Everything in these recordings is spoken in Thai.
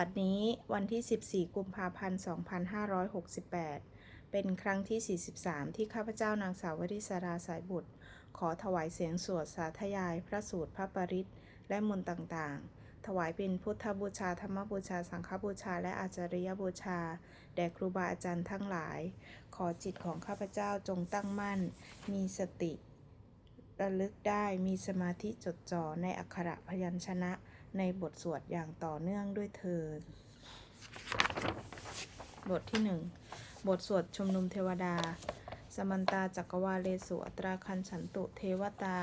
บัดนี้วันที่ 14 กุมภาพันธ์ 2568 เป็นครั้งที่ 43 ที่ข้าพเจ้านางสาววริศราสายบุตร ขอถวายเสียงสวดสาธยายพระสูตรพระปริตและมนต์ต่างๆ ถวายเป็นพุทธบูชา ธรรมบูชา สังฆบูชา และอาจาริยบูชา แด่ครูบาอาจารย์ทั้งหลาย ขอจิตของข้าพเจ้าจงตั้งมั่น มีสติระลึกได้มีสมาธิจดจ่อในอักขระพยัญชนะ ในบทสวดอย่างต่อเนื่องด้วยเทินบทที่หนึ่งบทสวดชุมนุมเทวดา สมันตาจักรวาเลสุอัตราคันฉันตุเทวตา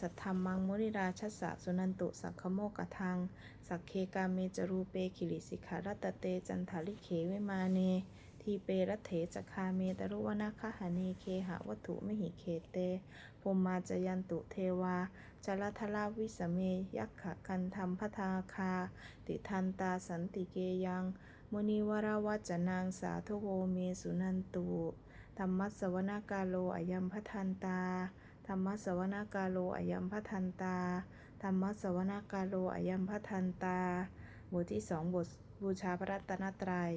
สัทธรรมังมุริราชสสะสุนันตุสักขโมกทัง สักเคกาเมจรูเปคิริสิขารัตเตจันทาลิเขเวมาเน ทีเปรัเถจคาเมตรุวนาคหาเนเคหะวัตถุมหิเคเตภูมมาจยันตุเทวาจลทลาวิสเมยักขะกันธรรมพทาคา ติทันตาสันติเกยัง มุนิวรวัจนางสาธุโวเมสุนันตุธรรมสวนากาโลอยัมพทันตาธรรมสวนากาโลอยัมพทันตาธรรมสวนากาโลอยัมพทันตาบทที่สองบทบูชาพระรัตนตรัย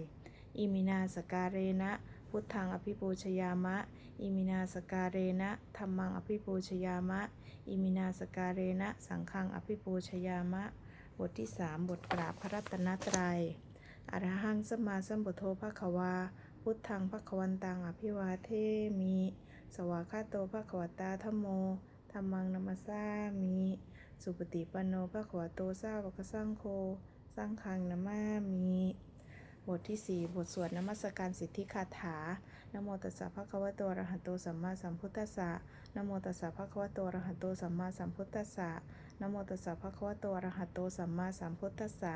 อิมินาสการเรนะ พุทธังอภิปูชยามะ อิมินาสการเรนะธรรมังอภิปูชยามะ อิมินาสการเรนะ สังฆังอภิปูชยามะ บทที่สามบทกราบพระรัตนตรัยอรหังสมมาสัมพุทโธภควา พุทธังภควันตังอภิวาเทมิ สวากขาโตภควตาธโมธรรมังนัมสสามิ สุปฏิปันโนภควโตสาวกสังโฆ สังฆังนามามิ ทที่ 4 บทสวดนมัสการสิทธิคาถานโมตัสสะภะคะวะโตอะระหะโตสัมมาสัมพุทธัสสะนโมตัสสะภะคะวะโตอะระหะโตสัมมาสัมพุทธัสสะนโมตัสสะภะคะวะโตอะระหะโตสัมมาสัมพุทธัสสะ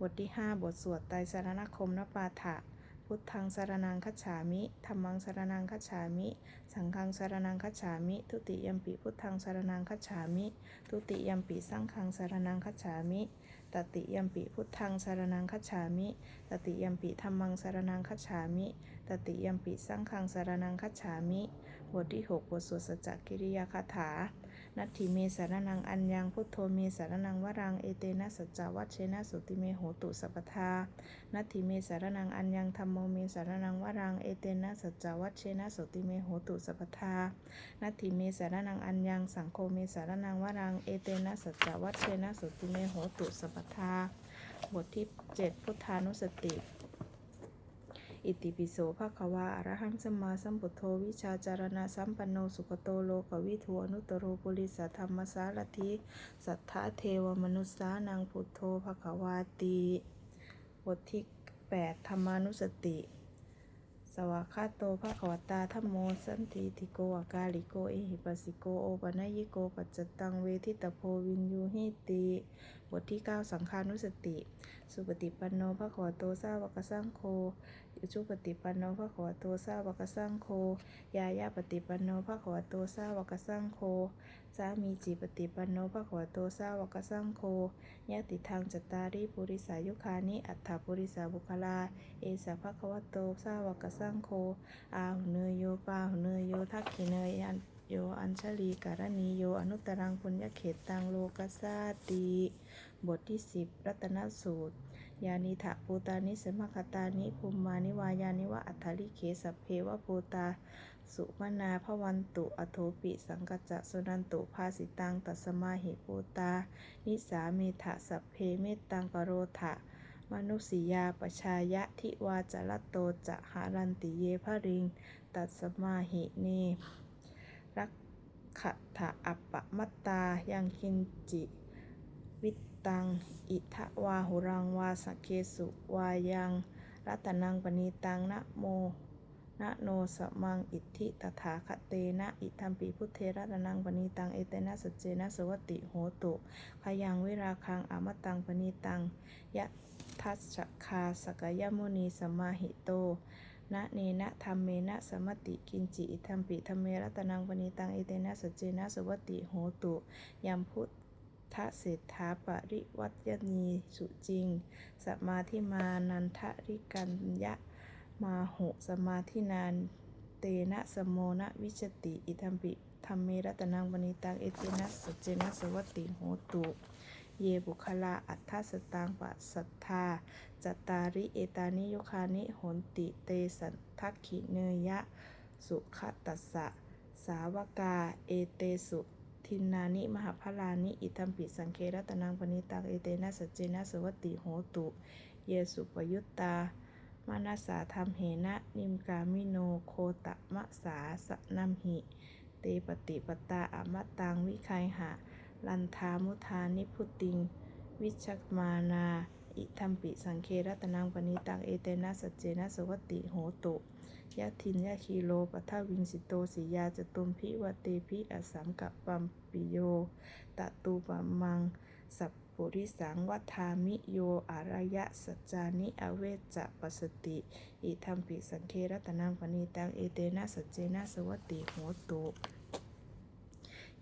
บทที่ 5 บทสวดไตรสรณคมนปาฐะพุทธังสารนังคัจฉามิธรรมังสารนังคัจฉามิ สังฆังสารนังคัจฉามิ ทุติยมปิพุทธังสารนังคัจฉามิ ทุติยมปิสังฆังสารนังคัจฉามิ ตติยมปิพุทธังสารนังคัจฉามิ ตติยมปิธรรมังสารนังคัจฉามิ ตติยมปิสังฆังสารนังคัจฉามิ บทที่ 6 บทสวดสัจจกิริยาคาถา นัตถิเมสารนังอัญญังพุทโธเมสารนังวรังเอเตนะสัจจวัชเชนะสุติเมโหตุสัพพทานัตถิเมสารนังอัญญังธรรมโมเมสารนังวรังเอเตนะสัจจวัชเชนะสุติเมโหตุสัพพทานัตถิเมสารนังอัญญังสังโฆเมสารนังวรังเอเตนะสัจจวัชเชนะสุติเมโหตุสัพพทาบทที่ 7 พุทธานุสติ อิติปิโสภะควาอระหังสมมาสัมพุทโธวิชาจารณะสัมปันโนสุขโตโลกวิทูอนุตโรปุริสธรรมสารถิสัทธเทวมนุสสานังพุทโธภะควาติบทที่8ธรรมานุสติสวากาโตภะควตาธัมโมสันติติโกอากาลิโกเอหิปัสสิโกโอปนยยิโกปัจจตังเวทิตโพวินยูหิติบทที่ 9 สังฆานุสติ สุปฏิปันโนภะควโตสาวกสังโฆ อุชุปฏิปันโนภะคะวะโตสาวกสังโฆยายาปฏิปันโนภะคะวะโตสาวกสังโฆสามีจิปฏิปันโนภะคะวะโตสาวกสังโฆยะติทางจตาริปุริสายุคานิอัตถปุริสาบุคลา เอสะภะคะวะโตสาวกสังโฆอาหุเนยโยปาหุเนยโยทักขิเนยอันโยอัญชลีการณีโยอนุตตรังปุญญเขตตังโลกัสสาติ บทที่ 10 รัตนสูตร ยานิถะปูตานิสมคตานิภูมานิวายานิวะอัฏฐลิเขสัพเพวะปูตา สุมนาพวันตุอโทปิ สังกัจจะสุนันตุภาสิตังตัสมาหิปูตา นิสาเมถะสัพเพเมตตังกโรถะมนุสิยาปชายะทิวาจรโตจะหารันติเยภริง ตัสมาหิเนรักขะถะอัปปะมัตตายังคินจิวิต ตัง อิทะวาหุรังวาสเคสุวายัง รัตนังปณีตังนะโมนะโนสมังอิทธิตถาคเตนะอิทัมปิพุทเทระนังปณีตังเอเตนะสัจเจนะสวติโหตุขยังวิราคังอมตังปณีตังยะทัสสคาสกยมุนีสมมาหิโตนะเนนะธรรมเมนะสมติกินจิอิทัมปิธรรมเมรัตนังปณีตังเอเตนะสัจเจนะสวัตติโหตุยัมพุ ทธเศรษฐาปริวัตยนีสุจริง สมาธิมานันทริกันยะมาหุสมาธินานเตนะสมโมนะวิชติ อิทัมปิธรรมเมรัตนังวณิตังเอเตนะสเจนะสวัติโหตุ เยบุคลาอัฏฐสตังปัสสัทธาจตาริเอตานิยุคานิโหนติเตสันทักขิเนยะ สุขตัสสะ สาวกา เอเตสุ ทินนานิ มหาพลานิ อิทัมปิสังเครตนังปณิตังเอเตนะสัจเจนะสวัติโหตุ เยสุปยุตตามานาสาธรรมเหนะ นิมกามิโนโคตะมะสาสนัมหิ เตปฏิปตาอมตังวิคัยหะ ลันทามุทานิพุติง วิชักมานา อิทัมปิสังเครตนังปณิตังเอเตนะสัจเจนะสวัติโหตุ ยะทินยะคีโลปัทวิงสิโตสิยาจตุมพิวเตพิอสัมกัปปัมปิโยตะตูปะมัง สัพปุริสังวัฏามิโยอารยะสัจจานิอเวจจะปสติ อิทัมปิสังเครตนังปณิตังเอเตนะสัจเจนะสวัตติโหตุ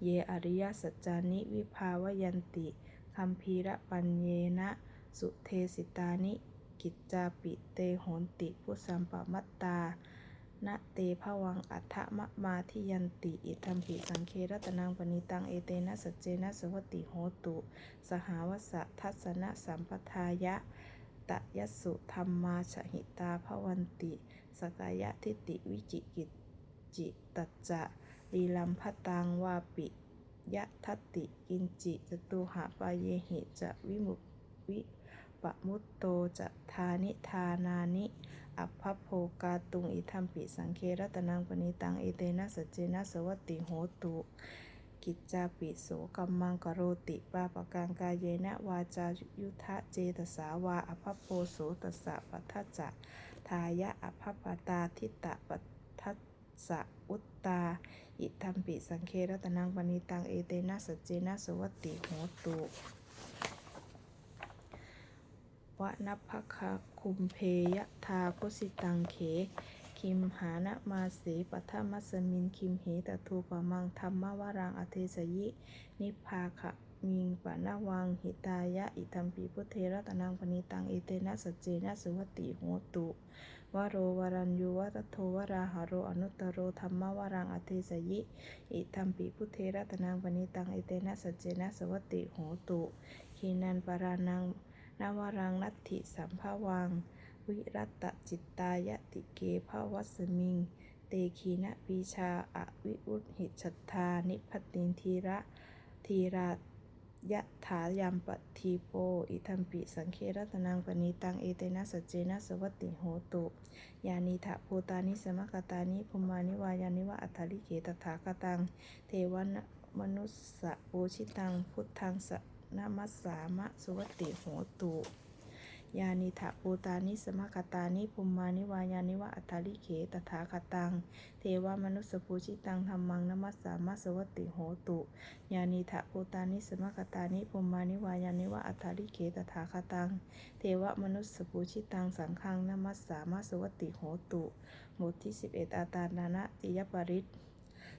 เยอริยสัจจานิวิภาวยันติคัมภีระปัญเยนะสุเทสิตานิกิจจาปิเตโหนติพุสัมปมัตตา นะเตภวังอัฏฐมะมาทิยันติ อิทัมปิสังเครตนังปณิตัง เอเตนะสัจเจนะสวัตติโหตุ สหาวสะทัสนะสัมปทายะตะยสุธรรมาชหิตาภวันติ สกายะทิฏฐิวิจิกิจจิตัจจะลีลัมพตังวาปิยะทัตติกินจิจตุหะปาเยหิจะวิมุวิปมุตโตจะทานิทานานิ อัพพโภกาตุงอิทัมปิสังเครตนังปณิตังเอเตนะสัจเจนะสวัตติโหตุกิจจาปิโสกัมมังกโรติปาปกังกายเยนะวาจายุทะเจตสาวาอภพโพโสตสะปัทจะทายะอภพปตาทิตะปัทธสะอุตตา อิทัมปิสังเครตนังปณิตังเอเตนะสัจเจนะสวัตติโหตุ วะนัคะคุมเพยทาพุสิตังเข คิมหานะมาสีปัทมัสมินคิมเหตทูปะมังธรรมวรังอเทสยิ นิพาคะมิงปะนะวังหิตายะ อิทัมปิพุทเทระตนังปณิตังเอเตนะสัจเจนะสุวัตติโหตุวโรวรัญยูวัตโทวราหาโรอนุตตโรธรรมวรังอเทสยิ อิทัมปิพุทเทระตนังปณิตังเอเตนะสัจเจนะสวัตติโหตุขีนันปารานัง นวรังนัตถิสัมภาวัง วิรัตจิตตายติเกภวัสมิง เตคีนะปีชาอวิอุตหิชัตธานิพตินทีระทีรายะถายามปทีโป อิทัมปิ สังเครตนังปณิตัง เอเตนะสัจเจนะสวัตติโหตุ ยานิทะภูตานิสมกตานิภุมานิวายานิวะอัฏฐิเกตถาคตัง เทวนมนุสสะปูชิตัง พุทธังสะ นามัสสามะสุวัตติโหตุ ยานิถะปูตานิสมคตานิภุมมานิวายานิวะอัตตาลิเขตถาคตัง เทวมนุสภูชิตังธรรมังนมัสสามัสวัตติโหตุ ยานิถะปูตานิสมคตานิภุมมานิวายานิวะอัตตาลิเขตถาคตัง เทวมนุสภูชิตังสังฆังนมัสสามัสวัตติโหตุหมวดที่11 อาตานานะติยปริต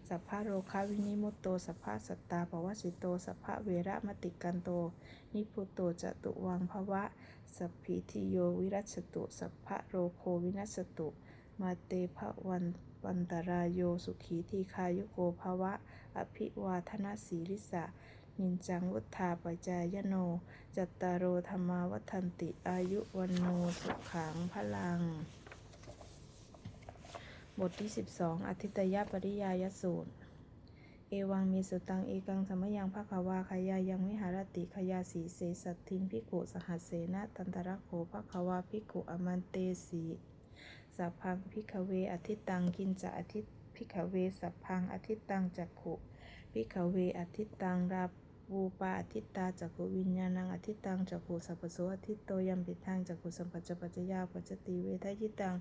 สัพพะโรคาวินิมุตโต สัพพะสัตตาปวสิโต สัพพะเวระมติกันโต นิพุตโตจตุวังภวะ สัพพิทิโยวิรัชตุ สัพพะโรโควินัสตุ มาเตภวันวันตรายโยสุขีทีคายุโกภวะ อภิวาทนาสีลิสะนินจังวุธาปจายโน จัตตารโอธรรมาวัฒนติอายุวันโนสุขังพลัง บทที่ 12 อธิตยปริยายสูตร เอวังมีสุตัง เอกังสมยังภควาขยายังวิหารติขยาสีเสสัตทินพิกุสหัสเสนะตันตระโขภควาพิกุอมันเตสีสัพพังพิกเวอธิตังกินจะอธิพิกเวสัพพังอธิตังจักขุพิกเวอธิตังรา ปูปาอธิตาจักขุวิญญาณังอธิตังจักขุสัพพโสอธิตโตยัมปิทังจักขุสัมปัจจปัจจยาปัจจติเวทายิตัง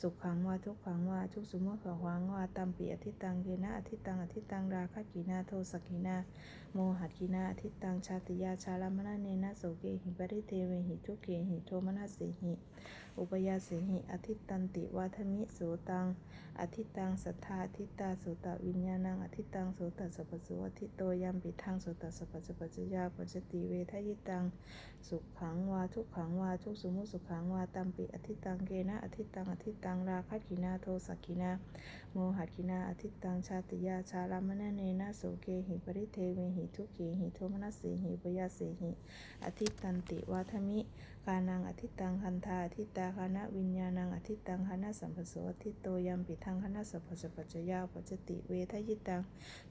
สุขขังวาทุกขังวาทุกสมมติขวังวาตัมปีอธิตังเกนะอธิตังอธิตังราคะกีนาโทสกกีนา โมหัดกีนาอธิตังชาติยาชาลามนาเนนะโสเกหิปริเทเวหิทุเกหิโทมนัสสิหิ อุปยาสิหิอธิตันติวาทมิโสตังอธิตังสัทธาอธิตาโสตวิญญาณังอธิตังโสตสัพพโสอธิโตยัมปิทังโสตสัพพสัพพจยาปัจจติเวทยิตังสุขขังวาทุกขังวาทุกสมมุสุขขังวาตัมปิอธิตังเกนะอธิตังอธิตังราคะกินาโทสักกินา โมหักินาอทิตตังชาติยาชาลามะเนนะโสเกหิปริเทเวหิทุกขีหิโทมนัสสีหิปยาสีหิอทิตตันติวาทมิ กานังอทิตตังคันธาอทิตตาคณะวิญญาณังอทิตตังคณะสัมปโสอทิตโตยัมปิทังคณะสัพพสปัจจยาปัจจติเวทยิตัง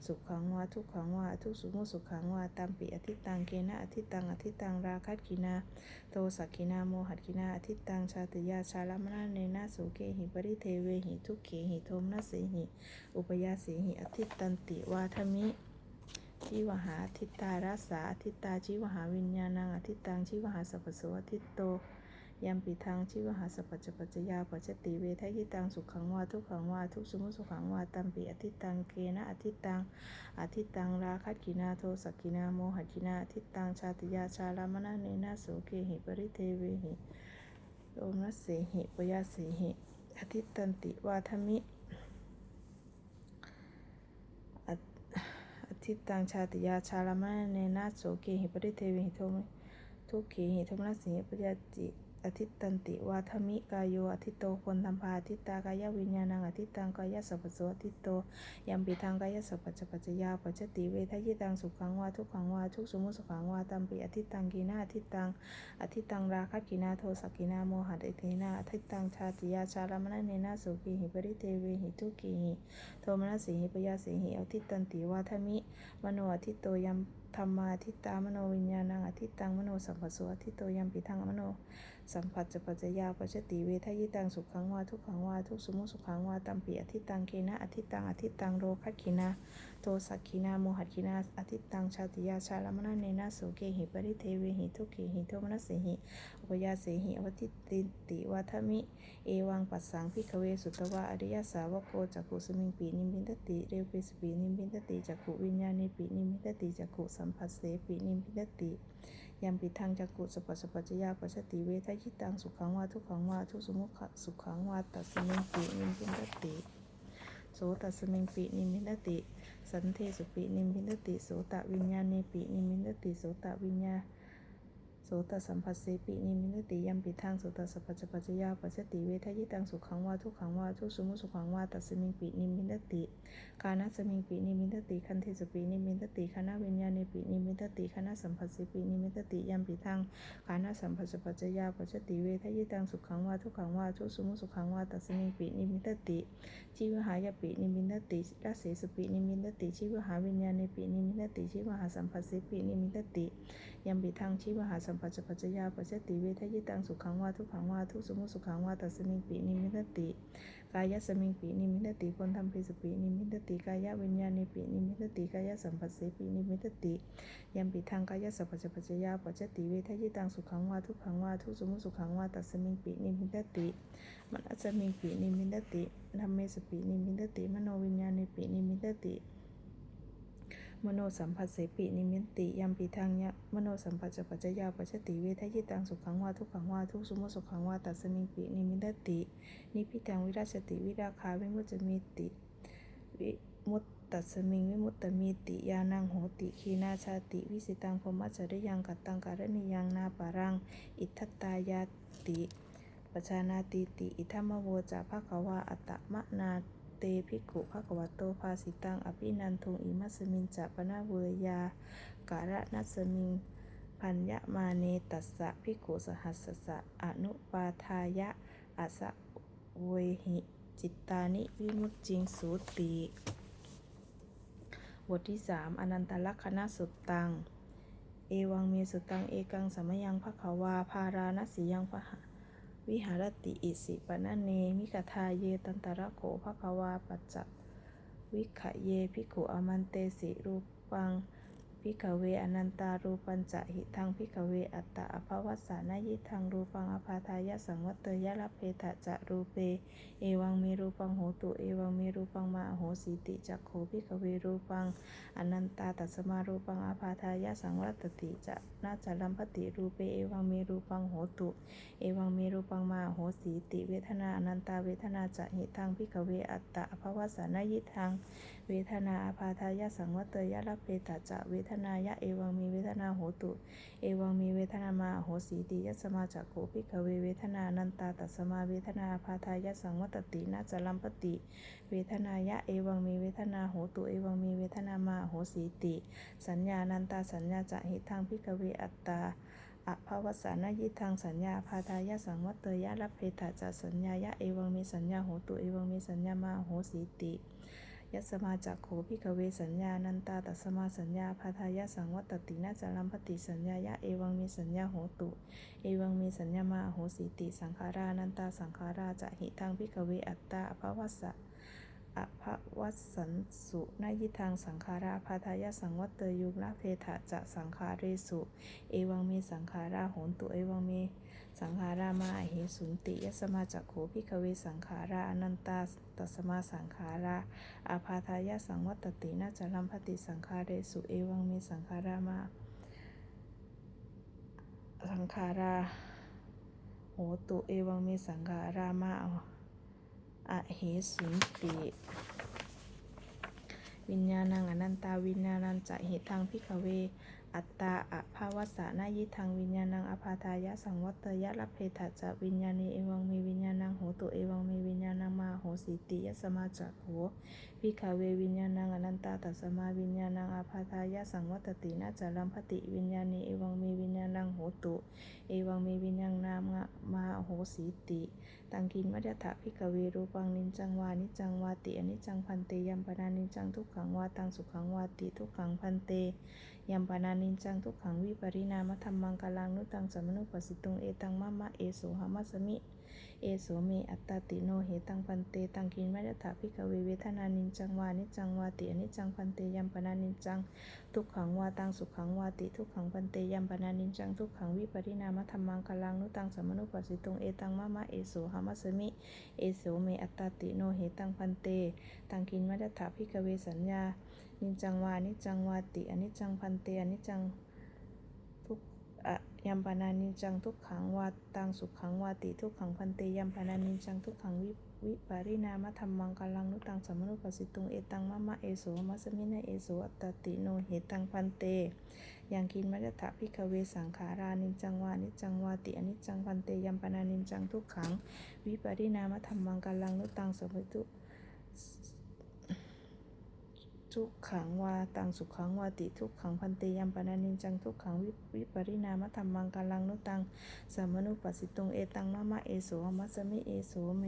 สุขังวาทุกขังวาทุกสุโมสุขังวาตามปิอทิตตังเกนะอทิตตังอทิตตังราคัตกินาโตสักกินาโมหัตกินาอทิตตังชาติยาชาลมนาเนนะโสเกหิปริเทเวหิทุกขีหิโทมนัสสีหิอุปยาสีหิอทิตตันติวาทมิ ชิวหาทิตตารัสสาทิตาชิวหาวิญญาณังอทิตตังชิวหาสัพพโสทิตโตยัมปิทังชิวหาสัพพจปัจจยาปัจจติเวทยิตังสุขังวาทุกขังวาทุกสมุสุขังวาตัมปิอทิตตังเกนะอทิตตังอทิตตังราคัตกินาโทสักกินาโมหกินาอทิตตังชาติยาชาลามนะเนนะโสเกหิปริเทเวหิโอมนัสเสหิปยาสีหิอทิตตันติวาทมิอะอ ทิตังชาติยาชาลามะเนนาโสเกหิปริเทวิหิโทมทุกขีหิโทมนัสสีปยาจิ อทิตตันติวาทมิกายโยอทิตโตคนธรรมภาอทิตากายวิญญาณังอทิตตังกายสัพพโสอทิตโตยัมปิทังกายสัพพจปัจจยาปัจจติเวทยิตังสุขังวาทุกขังวาทุกสมุสุขังวาตัมปิอทิตตังกีนาอทิตตังอทิตตังราคัตกินาโทสักกินาโมหัตเทนาอทิตตังชาติยาชาลมนะเนนะสุขีหิปริเทเวหิทุกีหิโทมนัสสีหิปยาสีหิอทิตตันติวาทมิมโนอทิตโตยัมธรรมาทิตามโนวิญญาณังอทิตตังมโนสัมปโสอทิตโตยัมปิทังมโนสัมผัสจะปัจจยาปัจจติเวทยิตังสุขังวาทุกขังวาทุกสมุสุขังวาตัมปีอธิตังเกนะอธิตังอธิตังโรคัตขินาโตสักขินาโมหัขินาอธิตังชาติยาชาลมนาเนนะโสเกหิปริเทเวหิทุกขีหิโทมนัสสิหิอุปยาสิหิอวติติติวาทมิเอวังปัสสังพิกเวสุตวะอริยสาวกโกจักขุสมิงปีนิมินตติเรวเปสปีนิมินตติจักขุวิญญาณิปีนิมินตติจักขุสัมผัสเสปีนิมินตติ ยัมปิทังจักกุสปปสปัจจยาปัจติเวทยิตังสุขังวาทุขังวาทุสมุขสุขังวาตัสมิงปินิมิตติโสตัสมิงปินิมิตติ สันเทสุปินิมิตติโสตวิญญาณเนปินิมิตติโสตวิญญา สตสัมผัสเสปินิมิตติยัมปิทังโสตสัพพจปัจจยาปัจจติเวทยิตังสุขังวาทุกขังวาทุกสมุสุขังวาตัสมิงปินิมิตติคานะสมิงปีนิมิตติคันเทสปีนิมิตติคณะวิญญาณปีนิมิตติคณะสัมผัสสิปีนิมิตติยัมปิทังคานะสัมผัสปัจจยาปัจจติเวทยิตังสุขังวาทุกขังวาทุกสมุสุขังวาตัสมิงปีนิมิตติชีวหายปีนิมิตติรัสเสสปีนิมิตติชีวหาวิญญาณปีนิมิตติชีวหาสัมผัสสิปีนิมิตติยัมปิทังชีวหาสัมผัสปัจจยาปัจจติเวทยิตังสุขังวาทุกขังวาทุกสมุสุขังวาตัสมิงปีนิมิตติ กายสมิงปีนิมิตติพลธรรมเพสปีนิมิตติกายวิญญาณิปีนิมิตติกายสัมปัสสีปีนิมิตติยัมปิทางกายสัพพจปัจจยาปัจจติเวทยิตังสุขังวาทุกขังวาทุกสมุสุขังวาตัสมิงปีนิมิตติมนัสมิงปีนิมิตติธรรมเมสปีนิมิตติมโนวิญญาณิปีนิมิตติ มโนสัมผัสเสปินิมิตติยัมปิทางยะมโนสัมผัสจปัจจยาปัจจติเวทยิตังสุขังวาทุกขังวาทุกสมุสุขังวาตัสมิงปีนิมิตติ นิพิทังวิราชติวิราคาวิมุจมิติวิมุตตัสมิงวิมุตตมิติยานังโหติขีนาชาติ วิสิตังพมัจจริยังกัตตังการณิยังนาปารัง อิทัตตายาติปชานาติติ อิทัมโวจะภควาอัตตมะนา เตภิกขุภควโตภาสิตังอภินันทุงอิมัสมิงจะปนาเวยาการะนัสมิงพัญญมาเนตัสสะภิกขุสหัสสะอนุปาทายะอาสะเวหิจิตตานิวิมุตจิงสูติบทที่สามอนันตลักษณะสุตตัง เอวังเมสุตัง เอกังสมยังภควา พาราณสียังพหะ วิหารติอิสิปนะเนมิกทาเยตันตระโขภควาปัจจวิขะเยพิกุอมันเตสิรูปัง พิกเวอนันตารูปัญจะหิทังพิกเวอัตตะอภวัสสานายิทังรูปังอภาทายะสังวัตเตยะละเพทะจะรูเป เอวังเมรูปังโหตุเอวังเมรูปังมาโหสีติจักโขพิกเวรูปังอนันตาตัสมารูปังอภาทายะสังวัตติจะนาจารัมปติรูเปเอวังเมรูปังโหตุ เอวังเมรูปังมาโหสีติเวทนาอนันตาเวทนาจะหิทังพิกเวอัตตะอภวัสสานายิทังเวทนาอาพาทายะสังวัตเตยะละเพตะจะเวททนายะเอวังมีเวทนาโหตุ เอวังมีเวทนามาโหสีติยัสสมาจักโขภิกขเวเวทนานันตาตัสสมาเวทนาพาทายะสังวัตตินาจลัมปติ เวทนายะเอวังมีเวทนาโหตุ เอวังมีเวทนามาโหสีติ สัญญานันตาสัญญาจะหิทังภิกขเวอัตตาอภวสานายิทังสัญญาพาทายะสังวัตเตยะรัพเพตาจะสัญญายะเอวังมีสัญญาโหตุ เอวังมีสัญญามาโหสีติ ยัสมาจักโขพิกเวสัญญา นันตาตัสสมาสัญญาพาทายะสังวัตตินาจารัมปติสัญญายะเอวังมีสัญญาโหตุ เอวังมีสัญญามาโหสีติ สังขารานันตาสังขาราจะหิทังพิกเวอัตตาอภาวสสะอภวัสสันสุนายิทังสังขาราพาทายะสังวัตเตยุรัพเพทะจะสังขาเรสุ เอวังมีสังขาราโหนตุ เอวังมี สังขารามาอหิสุนติยสมาจักโขพิกเวสังขาราอนันตาตัสมาสังขาราอาพาทายะสังวัตตินาจารัมพติสังขาเรสุเอวังมีสังขารามา สังขาราโหตุเอวังมีสังขารามาอหิสุนติวิญญาณังอนันตาวิญญาณังจะเหตุทางพิกเว อัตตาอภาวสานายิทังวิญญาณังอภาทายะสังวัตยะรัพเพทะจะวิญญาณีเอวังมีวิญญาณังโหตุเอวังมีวิญญาณังมาโหสิติยสมาจักโหพิกเววิญญาณังอนันตาตัสมาวิญญาณังอภาทายะสังวัตตินาจารัมพติวิญญาณีเอวังมีวิญญาณังโหตุเอวังมีวิญญาณังมาโหสิติตังกินมัจถะพิกเวรูปังนินจังวานิจังวาติอนิจจังพันเตยัมปนานินจังทุกขังวาตังสุขังวาติทุกขังพันเต ยัมปนานินจังทุกขังวิปริณามธรรมังกาลังนุตังสมนุปสิตุงเอตังมะมะเอโสหามัสมิ เอโสเมอัตตาติโนเหตังพันเตตังกินมัจถะพิกเวเวทนานินจังวานิจังวาติอนิจจังพันเตยัมปนานินจังทุกขังวาตังสุขังวาติทุกขังพันเตยัมปนานินจังทุกขังวิปริณามธรรมังกาลังนุตังสมนุปสิตุงเอตังมะมะเอโสหามัสมิ เอโสเมอัตตาติโนเหตังพันเตตังกินมัจถะพิกเวสัญญา นิจังวานิจังวาติอนิจังพันเตอนิจังทุกอะยัมปนานิจังทุกขังวาตังสุขังวาติทุกขังพันเตยัมปนานิจังทุกขังวิวิปาริณามธรรมังกาลังนุตังสมนุปสิตุงเอตังมะมะเอโสมัสมินะเอโสอัตตติโนเหตังพันเตยังกินมัจถะพิกเวสังขารานิจังวานิจังวาติอนิจังพันเตยัมปนานิจังทุกขังวิปาริณามธรรมังกาลังนุตังสมิตุ ทุกขังวาตังสุขังวาติทุกขังพันเตยัมปนานินจังทุกขังวิวปริณามธรรมังกาลังนุตังสัมนุปัสสิตุงเอตังมะมะเอโสมัสมิเอโสเม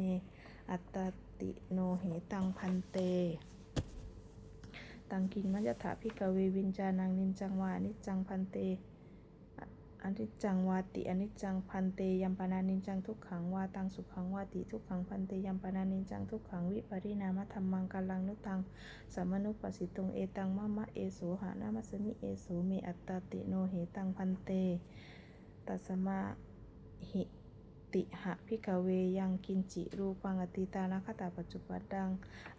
อัตตติโนเหตังพันเต ตังกินมัจจถาพิกเววินจานังนินจังวานิจังพันเต อนิจจังวาติอนิจจังพันเตยัมปนานินจังทุกขังวาตังสุขังวาติทุกขังพันเตยัมปนานินจังทุกขังวิปริณามธรรมังกาลังนุตังสัมมนุปัสสิตุงเอตังมะมะเอโสหานามัสมิเอโสเมอัตตาติโนเหตังพันเตตัสมาหิ ติหะพิกเวยังกินจิรูปังอติตานาคตาปัจจุบันดัง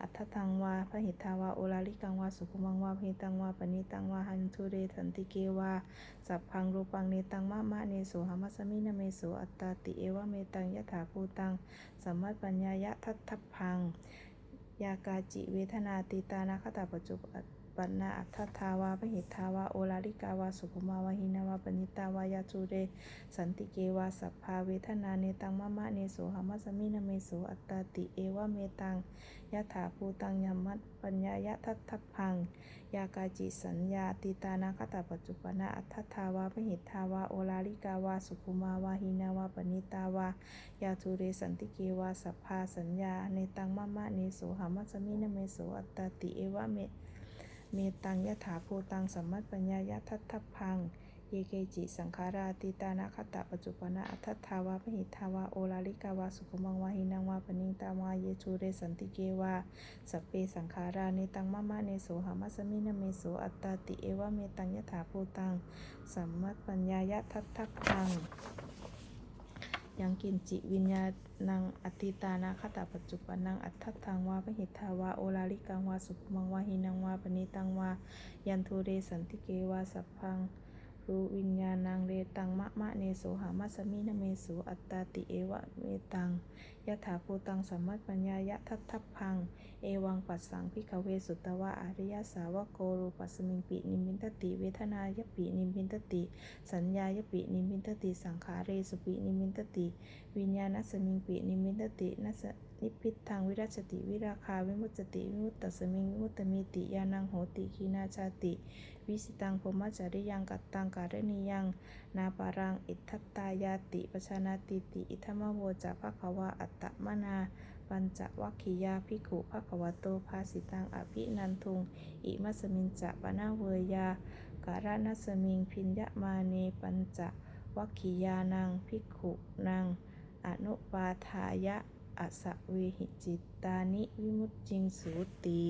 อัตถทังวาพหิทาวาโอลาลิกังวาสุขุมังวาพิตังวาปณิตังวาหันทุเรสันติเกวาสัพพังรูปังเนตังมะมะเนโสหามัสมินเมโสอัตตาติเอวะเมตังยะถาภูตังสัมมัตปัญญายะทัตทัพพังยากาจิเวทนาติตานาคตาปัจจุปั ปันนาอัตถทาวาพหิทาวาโอลาลิกาวาสุขุมาวาหินาวาปณิตาวายาจูเรสันติเกวาสัพพาเวทนาเนตังมะมะเนโสหามัสมินะเมโสอัตตาติเอวะเมตังยะถาภูตังยมมัตปัญญายะทัตทัพพังยากาจิสัญญาติตานาคตาปัจจุปนะอัตถทาวาพหิทาวาโอลาลิกาวาสุขุมาวาหินาวาปณิตาวายาทูเรสันติเกวาสัพพาสัญญาเนตังมะมะเนโสหามัสมินะเมโสอัตตาติเอวะเม เมตังยถาภูตังสัมมัตปัญญายะทัตทัพพัง เยเกจิสังขาราติตานาคตะปัจจุปนะอัตถาวาพหิทาวาโอลาลิกาวาสุขมังวาหินังวาปนิงตาวาเยชูเรสันติเกวาสเพสังขาราเนตังมะมะเนโสหามัสมินะเมโสอัตตาติเอวะเมตังยถาภูตังสัมมัตปัญญายะทัตทัพพัง ยังกินจิวิญญาณังอติตานาคตาปัจจุปนังอัตถทังวาพหิทธาวาโอลาลิกังวาสุภมังวาหินังวาปณิตังวายันทุเรสันติเกวาสัพพังรูวิญญาณังเรตังมะมะเนโสหามัสมินะเมโสอัตตาติเอวะเมตัง ยะถาภูตังสัมมัตปัญญายะทัตทัพพัง เอวังปัสสังพิกเวสุตวะอริยสาวกโกรูปัสมิงปินิมินตติ เวทนายปินิมินตติ สัญญายปินิมินตติ สังขาเรสุปินิมินตติ วิญญาณสมิงปินิมินตตินัสนิพิทธังวิรัชติวิราคาวิมุตติวิมุตตสมิงวิมุตตมีติยานังโหติคีนาชาติ วิสิตังพมจริยังกัตตังการณียัง นาปารัง อิทัตตายาติปชานาติติ อิทัมโวจะภควาอัตตมนาปัญจวัคคียาภิกขุภควโตภาสิตังอภินันทุง อิมัสมินจะปนาเวยาการณสมิงพิญญมาเนปัญจวัคคียานังภิกขุนัง อนุปาทายะอสเวหิจิตตานิวิมุตจิงสูติ